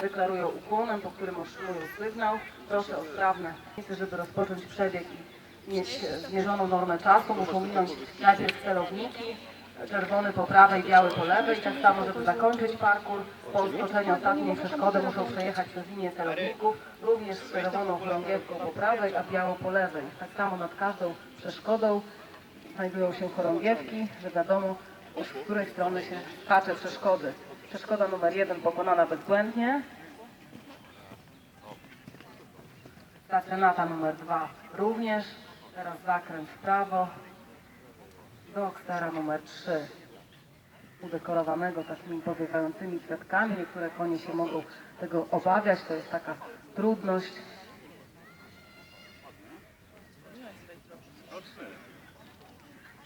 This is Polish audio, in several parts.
deklarują ukłonem, po którym otrzymują sygnał. Proszę o sprawne, żeby rozpocząć przebieg i mieć zmierzoną normę czasu, muszą minąć najpierw celowniki, czerwony po prawej, biały po lewej. Tak samo, żeby zakończyć parkour, po skoczeniu ostatniej przeszkody muszą przejechać przez linię celowników, również z czerwoną chorągiewką po prawej, a białą po lewej. Tak samo nad każdą przeszkodą znajdują się chorągiewki, że wiadomo, z której strony się skacze przeszkody. Przeszkoda numer jeden pokonana bezbłędnie. Stacenata numer dwa również. Teraz zakręt w prawo. Do Oxtera numer 3 udekorowanego takimi powiewającymi kwiatkami. Niektóre konie się mogą tego obawiać, to jest taka trudność.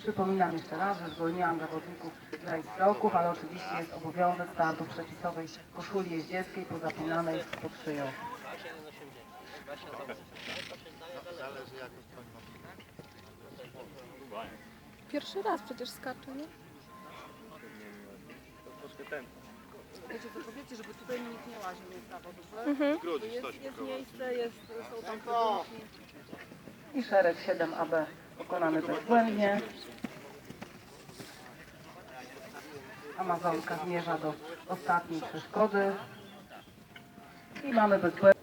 Przypominam jeszcze raz, że zwolniłam zawodników z rajstroków, ale oczywiście jest obowiązek startu przepisowej koszuli jeździeckiej pozapinanej pod szyją. Pierwszy raz przecież skacze, nie? Wiecie co, powiedzcie, żeby tutaj nikt nie łaził na dobrze? Mhm. Jest, jest miejsce, jest, są tam trybunki. I szereg 7AB pokonany bezbłędnie. Amazonka zmierza do ostatniej przeszkody. I mamy bezbłędnie.